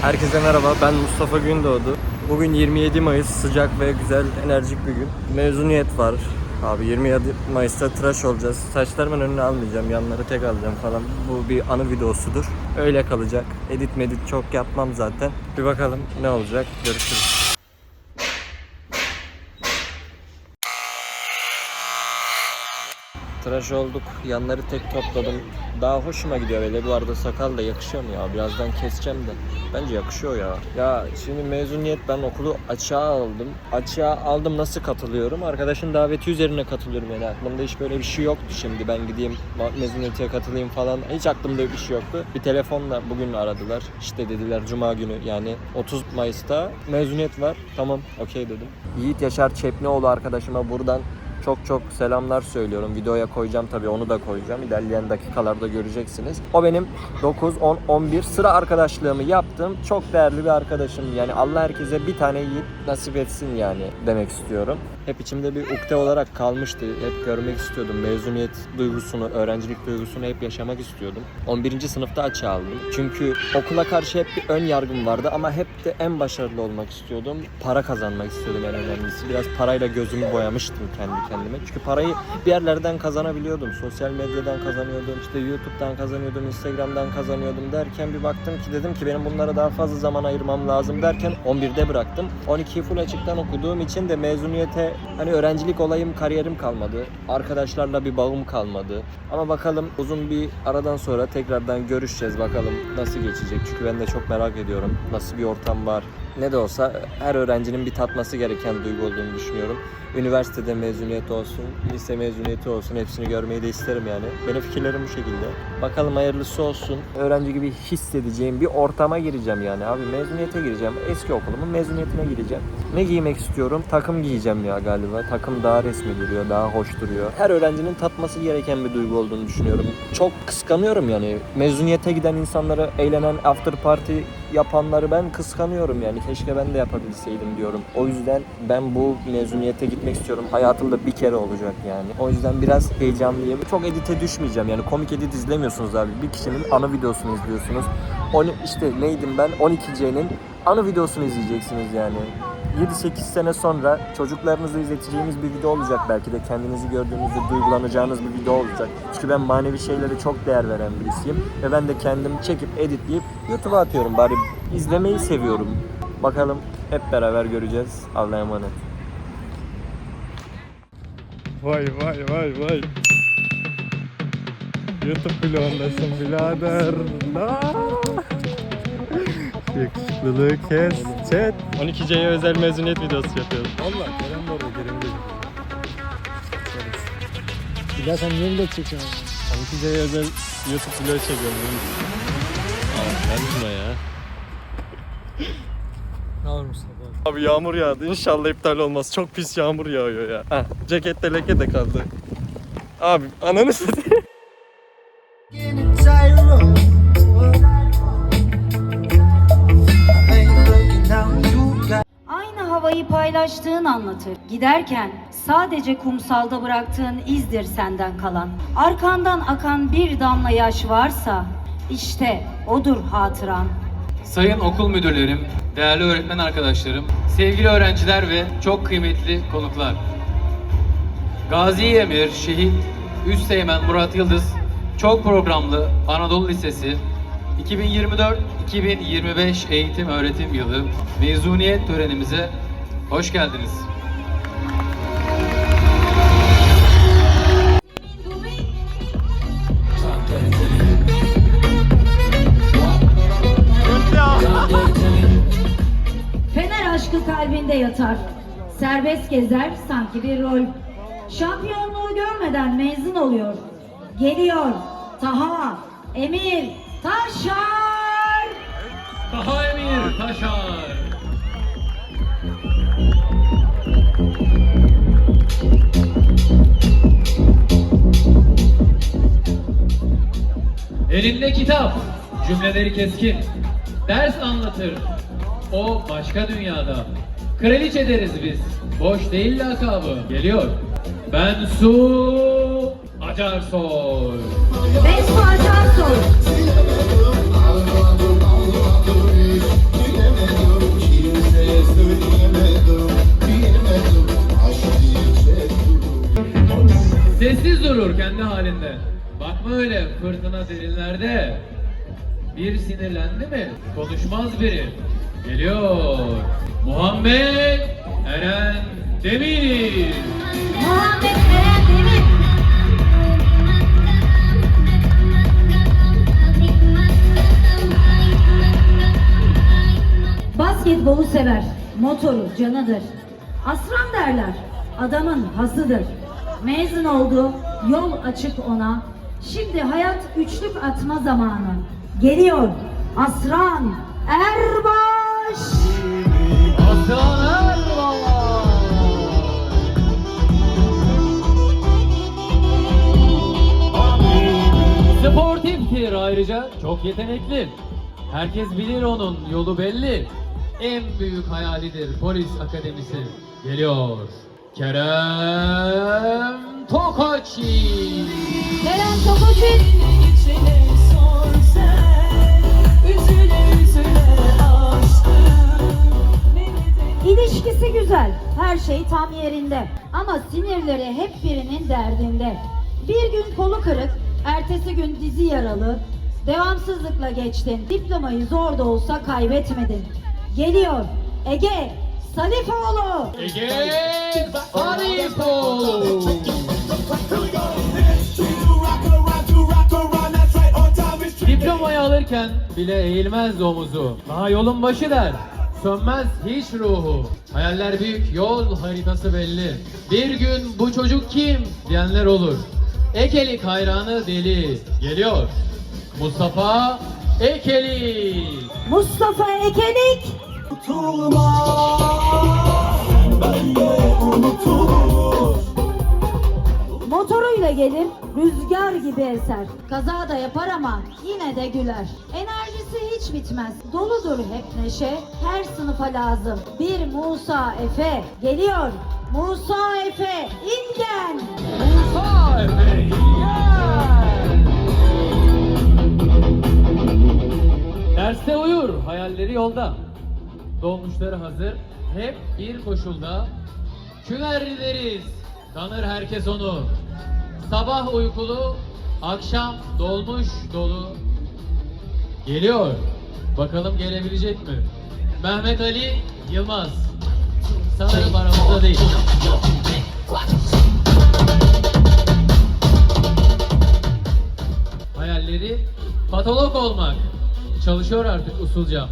Herkese merhaba, ben Mustafa Gündoğdu. Bugün 27 Mayıs, sıcak ve güzel, enerjik bir gün. Mezuniyet var. Abi 27 Mayıs'ta tıraş olacağız. Saçlarımın önüne almayacağım, yanları tek alacağım falan. Bu bir anı videosudur. Öyle kalacak. Edit medit çok yapmam zaten. Bir bakalım ne olacak. Görüşürüz. Tıraş olduk. Yanları tek topladım. Daha hoşuma gidiyor öyle. Bu arada sakal da yakışıyor mu ya? Birazdan keseceğim de. Bence yakışıyor ya. Ya şimdi mezuniyet ben okulu açığa aldım. Açığa aldım nasıl katılıyorum? Arkadaşın daveti üzerine katılıyorum yani. Aklımda hiç böyle bir şey yoktu şimdi. Ben gideyim mezuniyete katılayım falan. Hiç aklımda bir şey yoktu. Bir telefonla bugün aradılar. İşte dediler cuma günü yani 30 Mayıs'ta mezuniyet var. Tamam okey dedim. Yiğit Yaşar Çepnioğlu arkadaşıma buradan çok çok selamlar söylüyorum. Videoya koyacağım tabii onu da koyacağım. İlerleyen dakikalarda göreceksiniz. O benim 9, 10, 11 sıra arkadaşlığımı yaptığım çok değerli bir arkadaşım. Yani Allah herkese bir tane yiğit nasip etsin yani demek istiyorum. Hep içimde bir ukde olarak kalmıştı. Hep görmek istiyordum. Mezuniyet duygusunu, öğrencilik duygusunu hep yaşamak istiyordum. 11. sınıfta açığa aldım. Çünkü okula karşı hep bir ön yargım vardı ama hep de en başarılı olmak istiyordum. Para kazanmak istiyordum en önemlisi. Biraz parayla gözümü boyamıştım kendi kendime. Çünkü parayı bir yerlerden kazanabiliyordum. Sosyal medyadan kazanıyordum, işte YouTube'dan kazanıyordum, Instagram'dan kazanıyordum derken bir baktım ki dedim ki benim bunlara daha fazla zaman ayırmam lazım derken 11'de bıraktım. 12'yi full açıktan okuduğum için de mezuniyete hani öğrencilik olayım, kariyerim kalmadı. Arkadaşlarla bir bağım kalmadı. Ama bakalım uzun bir aradan sonra tekrardan görüşeceğiz bakalım nasıl geçecek. Çünkü ben de çok merak ediyorum. Nasıl bir ortam var. Ne de olsa her öğrencinin bir tatması gereken duygu olduğunu düşünüyorum. Üniversitede mezuniyet olsun, lise mezuniyeti olsun hepsini görmeyi de isterim yani. Benim fikirlerim bu şekilde. Bakalım hayırlısı olsun. Öğrenci gibi hissedeceğim bir ortama gireceğim yani abi. Mezuniyete gireceğim. Eski okulumun mezuniyetine gireceğim. Ne giymek istiyorum? Takım giyeceğim ya galiba. Takım daha resmi duruyor, daha hoş duruyor. Her öğrencinin tatması gereken bir duygu olduğunu düşünüyorum. Çok kıskanıyorum yani. Mezuniyete giden insanları, eğlenen after party yapanları ben kıskanıyorum yani. Keşke ben de yapabilseydim diyorum. O yüzden ben bu mezuniyete gitmek istiyorum. Hayatımda bir kere olacak yani. O yüzden biraz heyecanlıyım. Çok edite düşmeyeceğim yani. Komik edit izlemiyorsunuz abi. Bir kişinin ana videosunu izliyorsunuz. Onu işte neydim ben? 12C'nin ana videosunu izleyeceksiniz yani. 7-8 sene sonra çocuklarınızı izleteceğimiz bir video olacak belki de kendinizi gördüğünüzde duygulanacağınız bir video olacak. Çünkü ben manevi şeylere çok değer veren birisiyim ve ben de kendim çekip editleyip YouTube'a atıyorum bari izlemeyi seviyorum. Bakalım hep beraber göreceğiz. Allah'a emanet. Vay vay vay vay. YouTube bloğundasın birader. La. Yakışıklılığı kes chat. 12C'ye özel mezuniyet videosu yapıyorum. Valla Kerem de orada Kerem'i de Ya sen niye millet çekiyorsun? 12C'ye özel YouTube video çekiyorum. Aa, ben ya. Ne olur Mustafa? Abi yağmur yağdı. İnşallah iptal olmaz. Çok pis yağmur yağıyor ya. Heh, cekette leke de kaldı. Abi ananı satayım. paylaştığın anlatır. Giderken sadece kumsalda bıraktığın izdir senden kalan. Arkandan akan bir damla yaş varsa işte odur hatıran. Sayın okul müdürlerim, değerli öğretmen arkadaşlarım, sevgili öğrenciler ve çok kıymetli konuklar. Gazi Emir, Şehit Üsteğmen Murat Yıldız Çok Programlı Anadolu Lisesi 2024-2025 eğitim öğretim yılı mezuniyet törenimize hoş geldiniz. Fener aşkı kalbinde yatar. Serbest gezer sanki bir rol. Şampiyonluğu görmeden mezun oluyor. Geliyor Taha, Emir, Taşar. Taha Emir Taşar. Elinde kitap, cümleleri keskin. Ders anlatır, o başka dünyada. Kraliçe deriz biz, boş değil lakabı. Geliyor. Ben Su Acarsoy. Ben Su Acarsoy. Sessiz durur kendi halinde. Bakma öyle fırtına derinlerde. Bir sinirlendi mi konuşmaz biri. Geliyor. Muhammed Eren Demir. Muhammed Eren Demir. Basketbolu sever, motoru canıdır. Aslan derler, adamın hasıdır. Mezun oldu, yol açık ona. Şimdi hayat üçlük atma zamanı. Geliyor Asran Erbaş. Aslan Erbaş. Sportiftir ayrıca çok yetenekli. Herkes bilir onun yolu belli. En büyük hayalidir polis akademisi. Geliyor. Kerem Tokaçi. İlişkisi güzel, her şey tam yerinde. Ama sinirleri hep birinin derdinde. Bir gün kolu kırık, ertesi gün dizi yaralı. Devamsızlıkla geçtin, diplomayı zor da olsa kaybetmedin. Geliyor Ege Salifoğlu. Ege Harifoğlu. Alırken bile eğilmez omuzu. Daha yolun başı der. Sönmez hiç ruhu. Hayaller büyük, yol haritası belli. Bir gün bu çocuk kim diyenler olur. Ekelik hayranı deli. Geliyor. Mustafa Ekelik. Mustafa Ekelik. Motoruyla gelir, rüzgar gibi eser. Kaza da yapar ama yine de güler. Enerjisi hiç bitmez. Doludur hep neşe. Her sınıfa lazım. Bir Musa Efe geliyor. Musa Efe İlgen. Musa Efe İlgen. Derste uyur, hayalleri yolda. Dolmuşları hazır, hep bir koşulda. Küner deriz, tanır herkes onu. Sabah uykulu, akşam dolmuş dolu. Geliyor, bakalım gelebilecek mi? Mehmet Ali Yılmaz. Sanırım aramızda değil. Hayalleri patolog olmak. Çalışıyor artık usulca.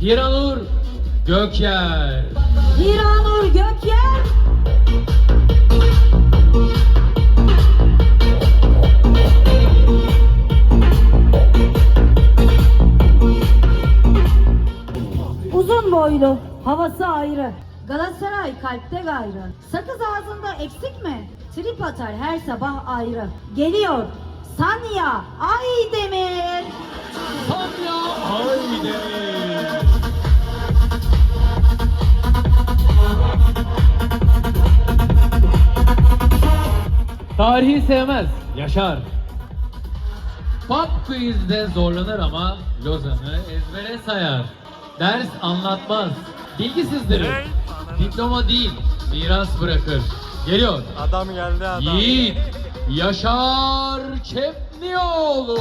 Hiranur Gökyer. Hiranur Gökyer. Boylu, havası ayrı. Galatasaray kalpte gayrı. Sakız ağzında eksik mi? Trip atar her sabah ayrı. Geliyor Sanya Aydemir. Sanya Aydemir. Tarihi sevmez, yaşar. Pop quiz'de zorlanır ama Lozan'ı ezbere sayar. Ders anlatmaz, bilgisizdir. Diploma değil, miras bırakır. Geliyor. Adam geldi adam. Yiğit Yaşar Çepnioğlu.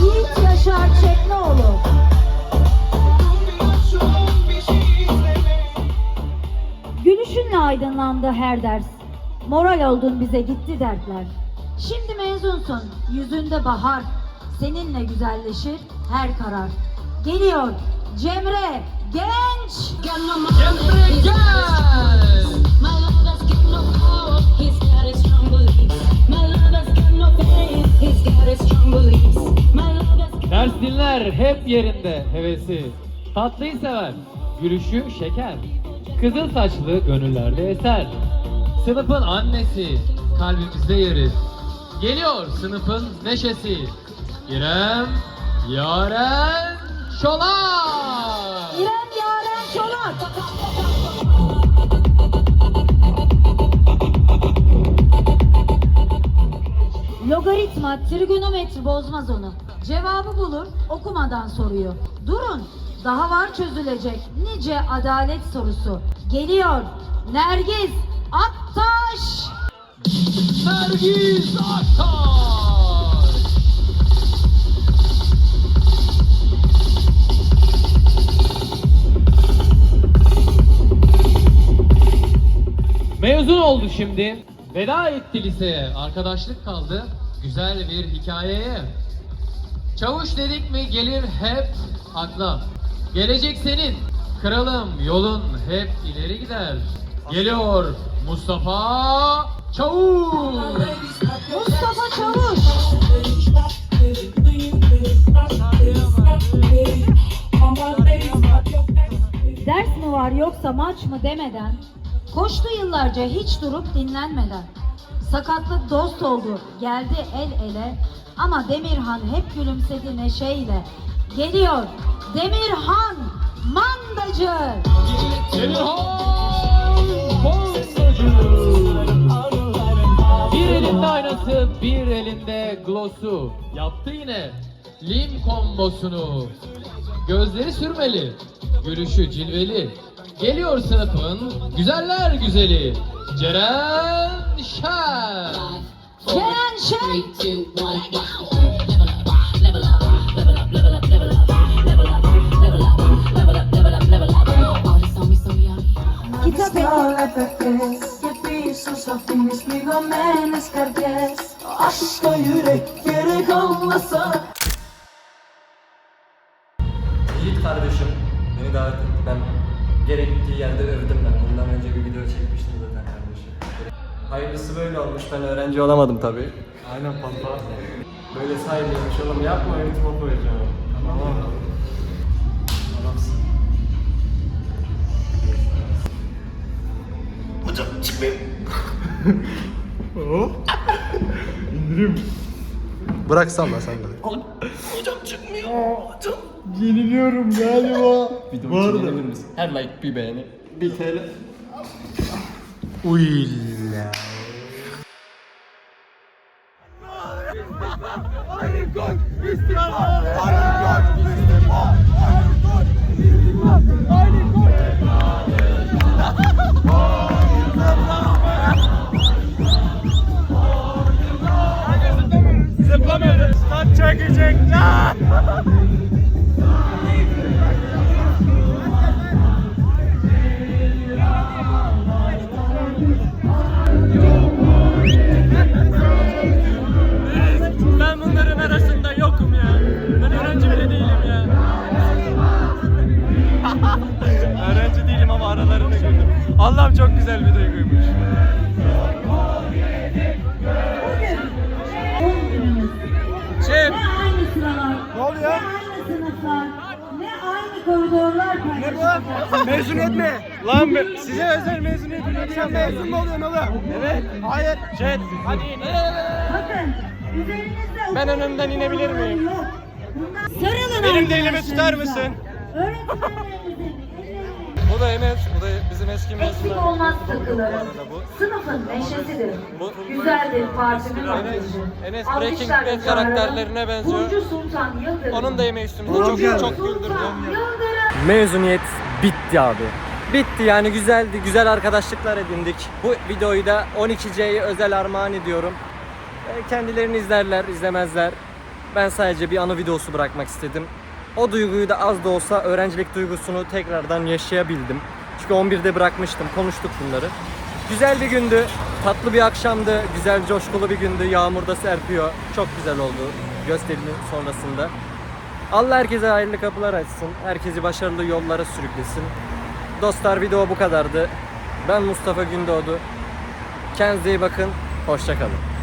Yiğit Yaşar Çekmeoğlu. Gülüşünle aydınlandı her ders. Moral oldun bize gitti dertler. Şimdi mezunsun, yüzünde bahar. Seninle güzelleşir her karar. Geliyor Cemre Genç. Cemre got Ders dinler hep yerinde hevesi. Tatlıyı sever, gülüşü şeker. Kızıl saçlı gönüllerde eser. Sınıfın annesi, kalbimizde yeri. Geliyor sınıfın neşesi. İrem Yaren Çolak. İrem Yaren Çolak. Logaritma, trigonometri bozmaz onu. Cevabı bulur, okumadan soruyor. Durun, daha var çözülecek nice adalet sorusu. Geliyor, Nergis Aktaş. Nergis Aktar. Mezun oldu şimdi. Veda etti liseye. Arkadaşlık kaldı. Güzel bir hikayeye. Çavuş dedik mi gelir hep akla. Gelecek senin. Kralım yolun hep ileri gider. Geliyor Mustafa Çavuş. Mustafa Çavuş. Ders mi var yoksa maç mı demeden, koştu yıllarca hiç durup dinlenmeden. Sakatlık dost oldu, geldi el ele ama Demirhan hep gülümsedi neşeyle. Geliyor Demirhan Mandacı. Emirhan Kondacı. Bir elinde aynası, bir elinde glosu. Yaptı yine lim kombosunu. Gözleri sürmeli, gülüşü cilveli. Geliyor sınıfın güzeller güzeli. Ceren Şen. Ceren Şen. Three, two, one, level up, Hayırlısı böyle olmuş. Ben öğrenci olamadım tabii. Aynen pampa. Böyle sahipliymiş oğlum yapma YouTube'a koyacağım. Tamam mı? Adamsın. Bırak salla salla. Yeniliyorum galiba. Bu arada. Her like bir beğeni. Bir TL. Uy. Mezuniyet mi? Lan be, size özel mezuniyet mi? Sen mezun mu oluyorsun oğlum? Evet. Hayır. Şey, hadi in. Bakın üzerinizde Ben önümden inebilir miyim? yok. Sarılın Benim de elimi tutar mısın? Öğretmenlerinizin Bu da Enes, bu da bizim eski Eksik mezunlar. olmaz takıları. Sınıfın neşesidir. Güzeldir partinin. Enes Alkışlarla Breaking Bad çağıralım. karakterlerine benziyor. Burcu Sultan Yıldırım. Onun da yemeği üstümüzde çok çok Sultan güldürdü. Yıldırım. Mezuniyet bitti abi. Bitti yani güzeldi. Güzel arkadaşlıklar edindik. Bu videoyu da 12C'ye özel armağan ediyorum. E, Kendilerini izlerler, izlemezler. Ben sadece bir anı videosu bırakmak istedim. O duyguyu da az da olsa öğrencilik duygusunu tekrardan yaşayabildim. Çünkü 11'de bırakmıştım, konuştuk bunları. Güzel bir gündü, tatlı bir akşamdı, güzel coşkulu bir gündü. Yağmurda serpiyor. Çok güzel oldu gösterinin sonrasında. Allah herkese hayırlı kapılar açsın. Herkesi başarılı yollara sürüklesin. Dostlar video bu kadardı. Ben Mustafa Gündoğdu. Kendinize iyi bakın. Hoşçakalın.